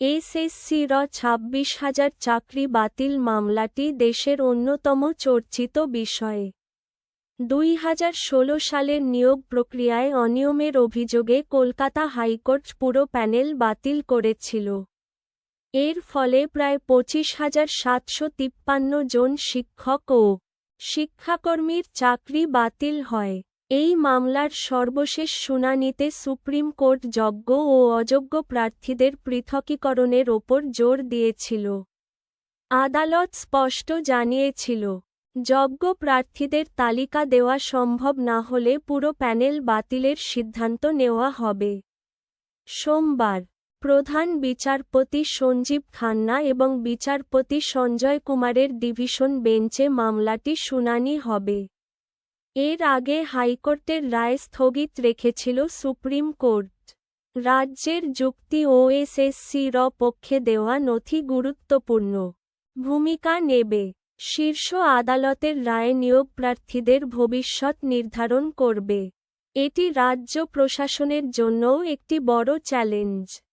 এসএসসির ছাব্বিশ হাজার চাকরি বাতিল মামলাটি দেশের অন্যতম চর্চিত বিষয়। দুই হাজার ষোলো সালের নিয়োগ প্রক্রিয়ায় অনিয়মের অভিযোগে কলকাতা হাইকোর্ট পুরো প্যানেল বাতিল করেছিল। এর ফলে প্রায় পঁচিশ হাজার সাতশো তিপ্পান্ন জন শিক্ষক ও শিক্ষাকর্মীর চাকরি বাতিল হয়। এই মামলার সর্বশেষ শুনানিতে সুপ্রিম কোর্ট যোগ্য ও অযোগ্য প্রার্থীদের পৃথকীকরণের ওপর জোর দিয়েছিল। আদালত স্পষ্ট জানিয়েছিল, যোগ্য প্রার্থীদের তালিকা দেওয়া সম্ভব না হলে পুরো প্যানেল বাতিলের সিদ্ধান্ত নেওয়া হবে। সোমবার, প্রধান বিচারপতি সঞ্জীব খান্না এবং বিচারপতি সঞ্জয় কুমারের ডিভিশন বেঞ্চে মামলাটি শুনানি হবে। এর আগে হাইকোর্টের রায় স্থগিত রেখেছিল সুপ্রিম কোর্ট। রাজ্যের যুক্তি ওএসএসসির পক্ষে দেওয়া নথি গুরুত্বপূর্ণ। ভূমিকা নেবে। শীর্ষ আদালতের রায় নিয়োগ প্রার্থীদের ভবিষ্যৎ নির্ধারণ করবে। এটি রাজ্য প্রশাসনের জন্যও একটি বড় চ্যালেঞ্জ।